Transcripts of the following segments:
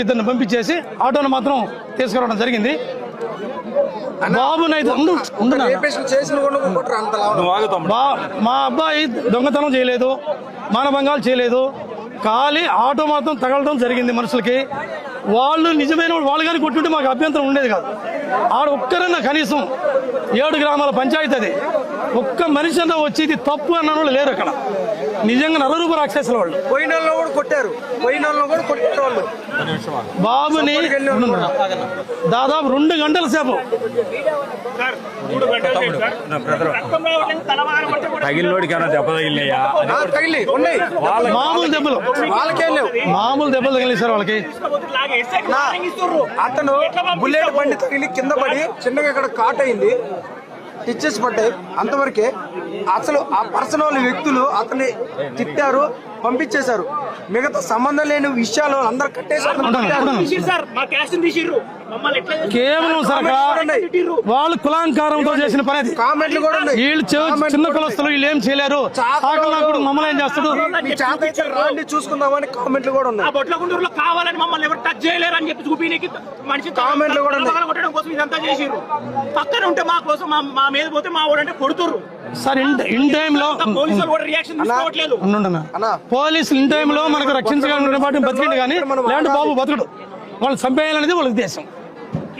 ఇద్దరిని పంపించేసి ఆటోను మాత్రం తీసుకురావడం జరిగింది. బాబునైతే మా అబ్బాయి దొంగతనం చేయలేదు మానభంగాలు చేయలేదు. ఖాళీ ఆటో మాత్రం తగలడం జరిగింది మనుషులకి. వాళ్ళు నిజమైన వాళ్ళు- కానీ కొట్టుంటే మాకు అభ్యంతరం ఉండేది కాదు. ఆడ ఒక్కరన్నా కనీసం ఏడు గ్రామాల పంచాయతీ అది. ఒక్క మనిషి వచ్చి ఇది తప్పు అన్న వాళ్ళు లేరు అక్కడ. నిజంగా నరరూప రాక్షసుల వాళ్ళు. పోయిన కూడా కొట్టారు. పోయిన కూడా కొట్టేవాళ్ళు. బాబుని దాదాపు రెండు గంటల సేపు. తగిలినోడికి ఏమైనా దెబ్బ తగిలినాయా? ఆ, తగిలి ఉన్నాయి. మామూలు దెబ్బలు. వాళ్ళకేం లేవు. మామూలు దెబ్బలు తగిలి సార్ వాళ్ళకి. అతను బుల్లెట్ బండి తగిలి కింద పడి చిన్నగా ఇక్కడ కాట్ అయింది. టిచ్చెస్ పడ్డాయి అంతవరకే అసలు ఆ పర్సన్ వాళ్ళ వ్యక్తులు అతన్ని తిట్టారు పంపించేశారు. మిగతా సంబంధం లేని విషయాలు అందరు కేవలం వాళ్ళు కులాంకారంతో చేసిన పని కామెంట్లు కూడా ఉన్నాయి. వీళ్ళు చిన్న కులస్తులు వీళ్ళు ఏం చేయలేరు మమ్మల్ని ఏం చేస్తాడు చూసుకుందామని కామెంట్లు కూడా ఉన్నాయి. కావాలని మమ్మల్ని చేయలేరు అని చెప్పి చూపినీకి మనిషి కామెంట్లు కూడా కొట్టడం కోసం ఇదంతా చేసిర్రు. పక్కన ఉంటే మా కోసం మా మా మీద పోతే మా వాడంటే కొడుతుర్రు. సార్ ఇన్ ఇన్ టైంలో పోలీసులు కూడా రియాక్షన్ తీసుకోవట్లేదు. ఉండుండనా. అన్నా. పోలీసులు ఇన్ టైంలో మనకు రక్షించగలిగిన బతికిండు కానీ లేదంటే బాబు బతకడు. వాళ్ళు చంపేయాలనేది వాళ్ళ ఉద్దేశం.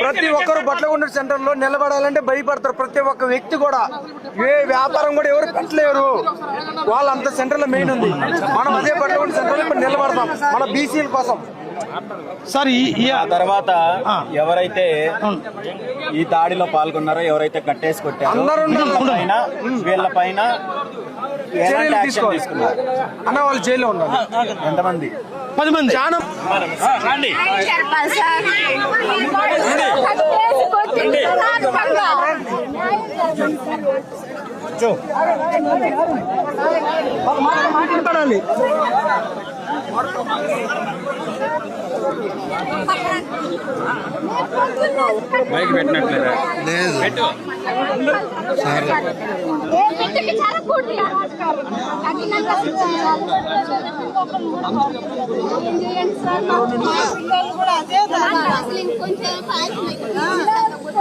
ప్రతి ఒక్కరు బట్లగుండ సెంటర్లో నిలబడాలంటే భయపడతారు. ప్రతి ఒక్క వ్యక్తి కూడా. ఏ వ్యాపారం కూడా ఎవరు పెట్టలేరు. వాళ్ళంత సెంటర్లో మెయిన్ ఉంది. మనం అదే బట్లగుండ సెంటర్లో ఇప్పుడు నిలబడతాం. మన బీసీల కోసం. సార్ ఈ తర్వాత. ఎవరైతే. ఈ దాడిలో పాల్గొన్నారో ఎవరైతే కట్టేసి కొట్టారో అందరూ ఉన్నారు. వీళ్ళ పైన అన్న వాళ్ళు జైల్లో ఉన్నారు. ఎంతమంది? పది మంది. చాలా. మాట్లాడాలి. బైక్ పెట్టినట్లేదా కూడా అదే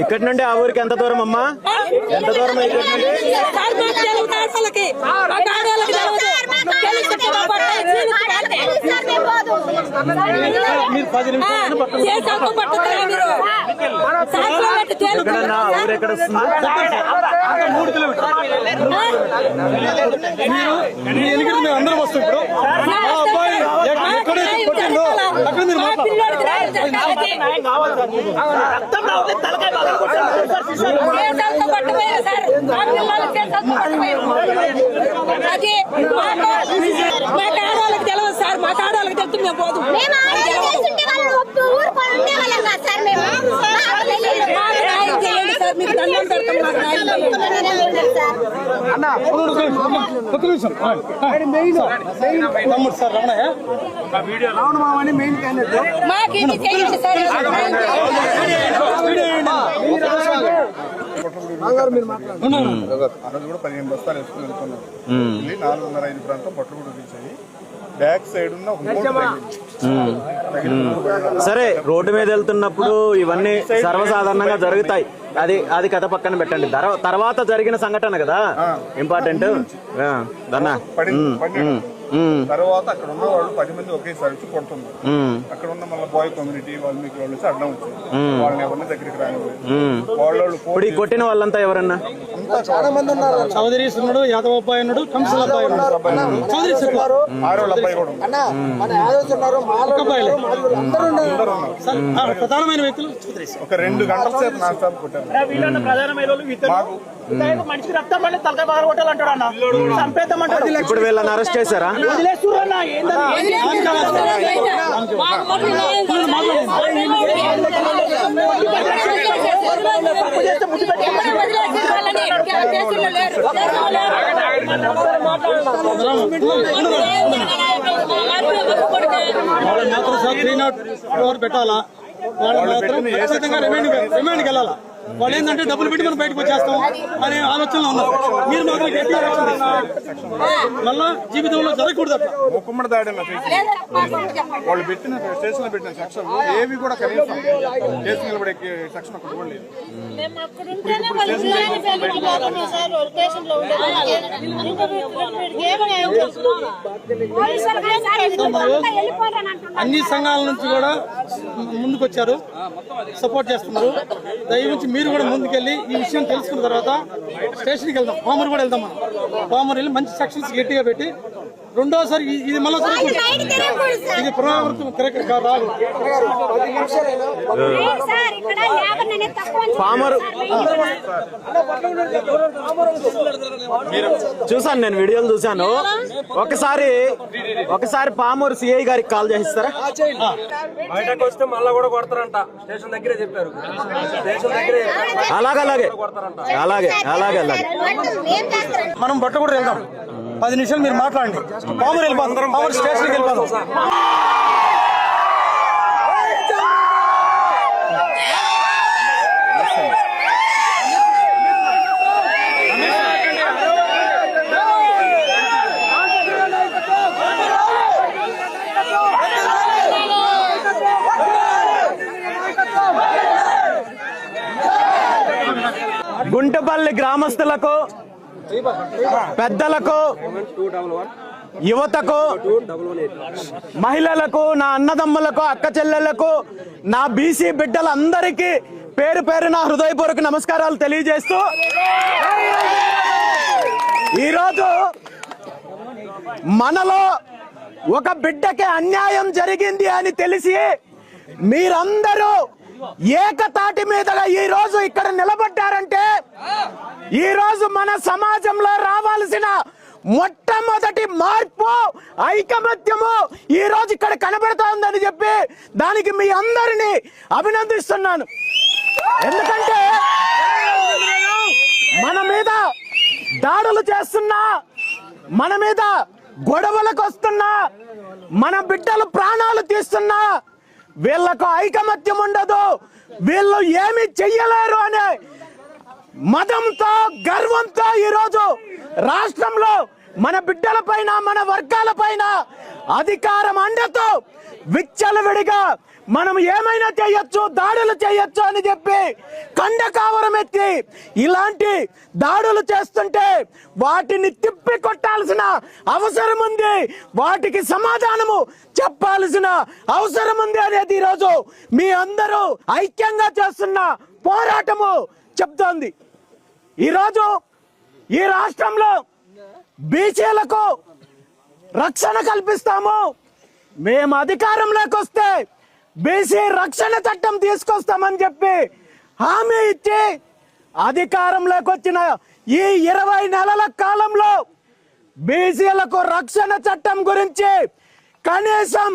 ఇక్కడ నుండి ఆ ఊరికి ఎంత దూరం అమ్మా? ఎంత దూరం ఇక్కడ నుండి సార్ మాకు తెలియదు ఆడవాళ్ళకి మాకు ఆడవాళ్ళకి తెలియదు తెలుసు మా పట్టాలి, జీవితం వాళ్ళే. మీరు పది నిమిషాలు పక్కన ఏ సాకు పట్టుతారా మీరు సాకులో పెట్టి ఎక్కడన్నా ఆ ఊరు ఎక్కడ వస్తుంది మూడు కిలోమీటర్లు మీ ఎన్నికలు మేము అందరం వస్తాం ఇప్పుడు మా అబ్బాయి ఎక్కడైతే కొట్టిందో అక్కడ మీరు అది తెలియదు సార్ మా ఆడవాళ్ళకి తెలుసు మేము పోదు మాకు దండం పెడతాం మాకు మాకు ఇది చేయండి సార్ మీరు కూడా పదిహేను బస్తాలు వేసుకుని నాలుగున్నర ఐదు ప్రాంతం పొట్లు కూడా తీసాయి బ్యాక్ సైడ్ ఉన్న తగిలింది. సరే రోడ్డు మీద వెళ్తున్నప్పుడు ఇవన్నీ సర్వసాధారణంగా జరుగుతాయి. అది అది కథ పక్కన పెట్టండి. తర్వా- తర్వాత జరిగిన సంఘటన కదా? ఇంపార్టెంట్ దన్నా తర్వాత అక్కడ ఉన్న వాళ్ళు పది మంది ఒకేసారి వచ్చి కొడుతున్నారు. అక్కడ ఉన్న మళ్ళీ బాయ్ కమ్యూనిటీ వాల్మీకి వాళ్ళు వచ్చి అడ్డం వచ్చారు వాళ్ళని ఎవరిని దగ్గరికి రానివ్వలేదు. వాళ్ళు కొట్టిన వాళ్ళంతా ఎవరన్నా? చాలా మంది ఉన్నారు. చౌదరి ఉన్నాడు యాదవ్ అబ్బాయి ఉన్నాడు కంసుల అబ్బాయి చౌదరి. ఆరోళ్ళ అబ్బాయి కూడా మన యాదవ్స్ ఉన్నారు. అందరూ ప్రధానమైన వ్యక్తులు? ఒక రెండు గంటల సేపు నా కొట్టారు. ప్రధానమైన మనిషికి రక్తం తలకాయ బాగా కొట్టాలంటాడు అన్న. చంపేద్దామంటాడు. ఇప్పుడు వీళ్ళని అరెస్ట్ చేశారా? వదిలేస్తుర్రన్న ఏందని మాకు మొదలు న్యాయం తప్పు చేస్తే ముద్దు పెట్టి వాళ్ళ మాత్రం సార్ త్రీ నాట్ ఫోర్ పెట్టాలా వాళ్ళ మాత్రం ఖచ్చితంగా రిమైండ్ రిమైండ్కి వెళ్ళాలా వాళ్ళు ఏంటంటే డబ్బులు పెట్టి మనం బయటకు వచ్చేస్తాం అనే ఆలోచనలో ఉన్నారు. మీరు మాత్రం యాక్షన్ తీసుకోవాలి మళ్ళా జీవితంలో జరగకూడదు అట్లా. ముక్కుమ్మడి దాడి వాళ్ళు పెట్టిన స్టేషన్లో పెట్టిన సెక్షన్ ఏవి కూడా కనీసం కేసు నిలబడే సెక్షన్ ఒకటి కూడా లేదు. అన్ని సంఘాల నుంచి కూడా ముందుకు వచ్చారు సపోర్ట్ చేస్తున్నారు. దయవుంచి మీరు కూడా ముందుకెళ్ళి ఈ విషయం తెలుసుకున్న తర్వాత స్టేషన్కి వెళ్దాం. పామూరు కూడా వెళ్దాం మనం. పామూరు వెళ్ళి మంచి సెక్షన్స్ గట్టిగా పెట్టి రెండోసారి ఇది మళ్ళీ. ఇది పునరావృతం పామరు చూసాను నేను వీడియోలు చూశాను ఒకసారి ఒకసారి పామూరు సిఐ గారికి కాల్ చేయిస్తారా బయటకు వస్తే మళ్ళా కూడా కొడతారంట స్టేషన్ దగ్గరే చెప్పారు స్టేషన్ దగ్గరే అలాగే అలాగే అలాగే అలాగే అలాగే మనం బట్ట కూడా వెళ్దాం పది నిమిషాలు మీరు మాట్లాడండి. పామూరు వెళ్ళిపోతాం పామూరు స్టేషన్కి వెళ్ళిపోతాం గుంటపల్లి గ్రామస్తులకు పెద్దలకు యువతకు మహిళలకు నా అన్నదమ్ములకు అక్క చెల్లెళ్ళకు నా బీసీ బిడ్డలందరికీ పేరు పేరు నా హృదయపూర్వక నమస్కారాలు తెలియజేస్తూ ఈరోజు మనలో ఒక బిడ్డకి అన్యాయం జరిగింది అని తెలిసి మీరందరూ ఏకతాటి మీదగా ఈ రోజు ఇక్కడ నిలబడ్డారంటే ఈ రోజు మన సమాజంలో రావాల్సిన మొట్టమొదటి మార్పు ఐకమత్యము ఈ రోజు ఇక్కడ కనబడతా ఉందని చెప్పి దానికి మీ అందరినీ అభినందిస్తున్నాను. ఎందుకంటే మన మీద దాడులు చేస్తున్నా మన మీద గొడవలకు వస్తున్నా మన బిడ్డలు ప్రాణాలు తీస్తున్నా వీళ్ళకు ఐకమత్యం ఉండదు. వీళ్ళు ఏమి చెయ్యలేరు అనే మతంతో గర్వంతో ఈరోజు రాష్ట్రంలో మన బిడ్డల పైన మన వర్గాల పైన అధికారం అండతో విచ్చలవిడిగా మనం ఏమైనా చేయొచ్చు దాడులు చేయొచ్చు అని చెప్పి కండ కావరం ఎత్తి ఇలాంటి దాడులు చేస్తుంటే వాటిని తిప్పి కొట్టాల్సిన అవసరం ఉంది. వాటికి సమాధానము చెప్పాల్సిన అవసరం ఉంది అనేది ఈరోజు మీ అందరూ ఐక్యంగా చేస్తున్న పోరాటము చెప్తోంది. ఈరోజు ఈ రాష్ట్రంలో బీసీలకు రక్షణ కల్పిస్తాము. మేము అధికారంలోకి వస్తే బీసీ రక్షణ చట్టం తీసుకొస్తామని చెప్పి హామీ ఇచ్చి అధికారంలోకి వచ్చిన ఈ ఇరవై నెలల కాలంలో బీసీలకు రక్షణ చట్టం గురించి కనీసం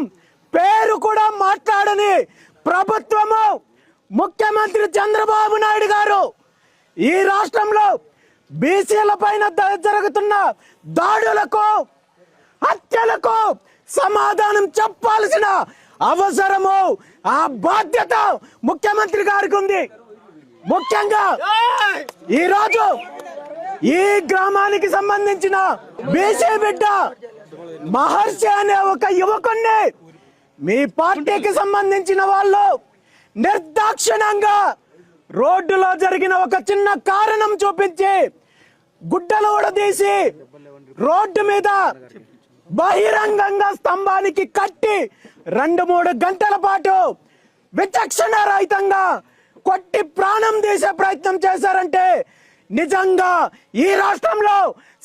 పేరు కూడా మాట్లాడని ప్రభుత్వము ముఖ్యమంత్రి చంద్రబాబు నాయుడు గారు ఈ రాష్ట్రంలో బీసీల పైన జరుగుతున్న దాడులకు హత్యలకు సమాధానం చెప్పాల్సిన అవసరము ఆ బాధ్యత ముఖ్యమంత్రి గారికి ఉంది. ముఖ్యంగా ఈ రోజు ఈ గ్రామానికి సంబంధించిన బీసీ బిడ్డ మహర్షి అనే ఒక యువకుణ్ణి మీ పార్టీకి సంబంధించిన వాళ్ళు నిర్దాక్షిణంగా రోడ్డులో జరిగిన ఒక చిన్న కారణం చూపించి గుడ్డలు ఊడదీసి రోడ్డు మీద బహిరంగంగా స్తంభానికి కట్టి రెండు మూడు గంటల పాటు విచక్షణ రహితంగా కొట్టి ప్రాణం తీసే ప్రయత్నం చేశారంటే నిజంగా ఈ రాష్ట్రంలో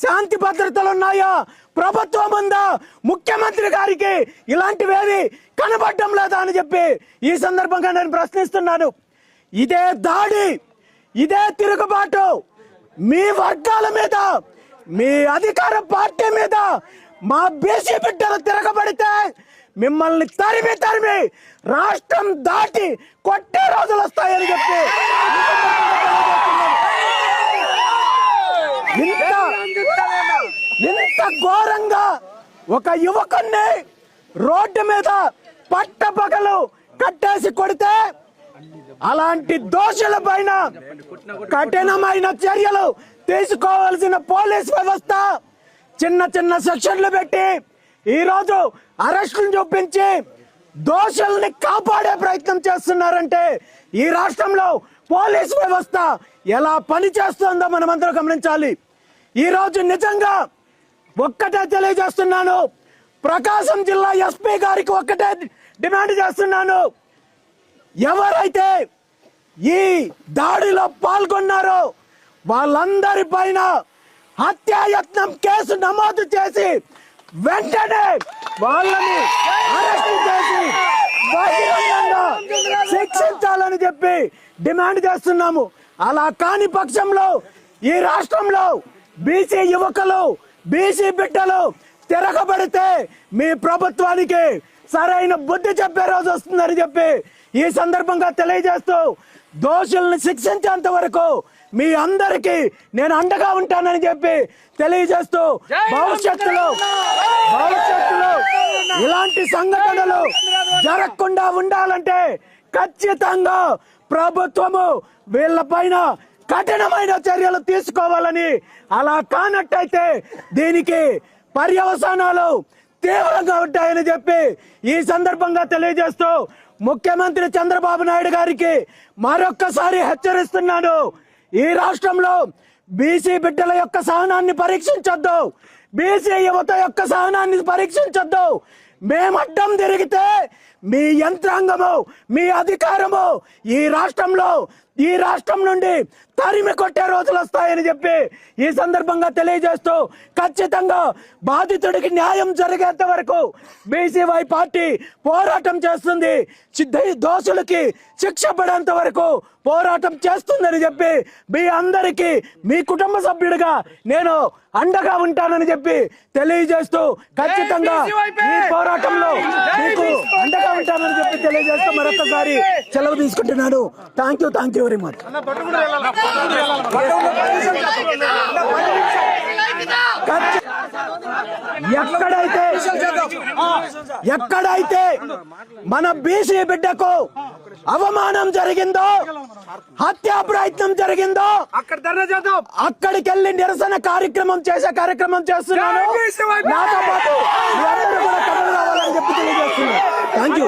శాంతి భద్రతలు ఉన్నాయా ప్రభుత్వం ఉందా? ముఖ్యమంత్రి గారికి ఇలాంటివేవి కనబడటం లేదా అని చెప్పి ఈ సందర్భంగా నేను ప్రశ్నిస్తున్నాను. ఇదే దాడి ఇదే తిరుగుబాటు మీ వర్గాల మీద మీ అధికార పార్టీ మీద మా బీసీ బిడ్డలు తిరగబడితే మిమ్మల్ని తరిమి తరిమి రాష్ట్రం దాటి కొట్టే రోజులు వస్తాయని చెప్పి ఇంత ఘోరంగా ఒక యువకుణ్ణి రోడ్డు మీద పట్టపగలు కట్టేసి కొడితే అలాంటి దోషుల పైన కఠినమైన చర్యలు తీసుకోవాల్సిన పోలీస్ వ్యవస్థ చిన్న చిన్న సెక్షన్లు పెట్టి ఈ రోజు అరెస్టులు చూపించి దోషుల్ని కాపాడే ప్రయత్నం చేస్తున్నారంటే ఈ రాష్ట్రంలో పోలీస్ వ్యవస్థ ఎలా పని చేస్తుందో మనమందరం గమనించాలి. ఈ రోజు నిజంగా ఒక్కటే తెలియజేస్తున్నాను. ప్రకాశం జిల్లా ఎస్పీ గారికి ఒక్కటే డిమాండ్ చేస్తున్నాను. ఎవరైతే ఈ దాడిలో పాల్గొన్నారో వాళ్ళందరి పైన హత్యాయత్నం కేసు నమోదు చేసి వెంటనే వాళ్ళని అరెస్ట్ చేసి బహిరంగంగా శిక్షించాలని చెప్పి డిమాండ్ చేస్తున్నాము. అలా కాని పక్షంలో ఈ రాష్ట్రంలో బీసీ యువకులు బీసీ బిడ్డలు తిరగబడితే మీ ప్రభుత్వానికి సరైన బుద్ధి చెప్పే రోజు వస్తుందని చెప్పి ఈ సందర్భంగా తెలియజేస్తూ దోషుల్ని శిక్షించేంత వరకు మీ అందరికీ నేను అండగా ఉంటానని చెప్పి తెలియజేస్తూ భవిష్యత్తులో భవిష్యత్తులో ఇలాంటి సంఘటనలు జరగకుండా ఉండాలంటే ఖచ్చితంగా ప్రభుత్వము వీళ్ళపైన కఠినమైన చర్యలు తీసుకోవాలని అలా కానట్టయితే దీనికి పర్యవసానాలు తీవ్రంగా ఉంటాయని చెప్పి ఈ సందర్భంగా తెలియజేస్తూ ముఖ్యమంత్రి చంద్రబాబు నాయుడు గారికి మరొక్కసారి హెచ్చరిస్తున్నాను. ఈ రాష్ట్రంలో బీసీ బిడ్డల యొక్క సహనాన్ని పరీక్షించొద్దు. బీసీ యువత యొక్క సహనాన్ని పరీక్షించొద్దు. మేము అడ్డం తిరిగితే మీ యంత్రాంగము మీ అధికారము ఈ రాష్ట్రంలో ఈ రాష్ట్రం నుండి తరిమి కొట్టే రోజులు వస్తాయని చెప్పి ఈ సందర్భంగా తెలియజేస్తూ ఖచ్చితంగా బాధితుడికి న్యాయం జరిగేంత వరకు బీసీవై పార్టీ పోరాటం చేస్తుంది. దోషులకి శిక్ష పడేంత వరకు పోరాటం చేస్తుందని చెప్పి మీ అందరికీ మీ కుటుంబ సభ్యుడిగా నేను అండగా ఉంటానని చెప్పి తెలియజేస్తూ ఖచ్చితంగా ఈ పోరాటంలో మీకు అండగా ఉంటానని చెప్పి తెలియజేస్తూ మరొకసారి సెలవు తీసుకుంటున్నాను. Thank you thank you very much ఎక్కడైతే ఎక్కడైతే మన బీసీ బిడ్డకు అవమానం జరిగిందో హత్యా ప్రయత్నం జరిగిందో అక్కడ ధర్నా చేద్దాం. అక్కడికి వెళ్ళి నిరసన కార్యక్రమం చేసే కార్యక్రమం చేస్తున్నాను. నాతో పాటు మీ అందరూ కూడా కథలు రావాలని చెప్పి తెలియజేస్తున్నాను. Thank you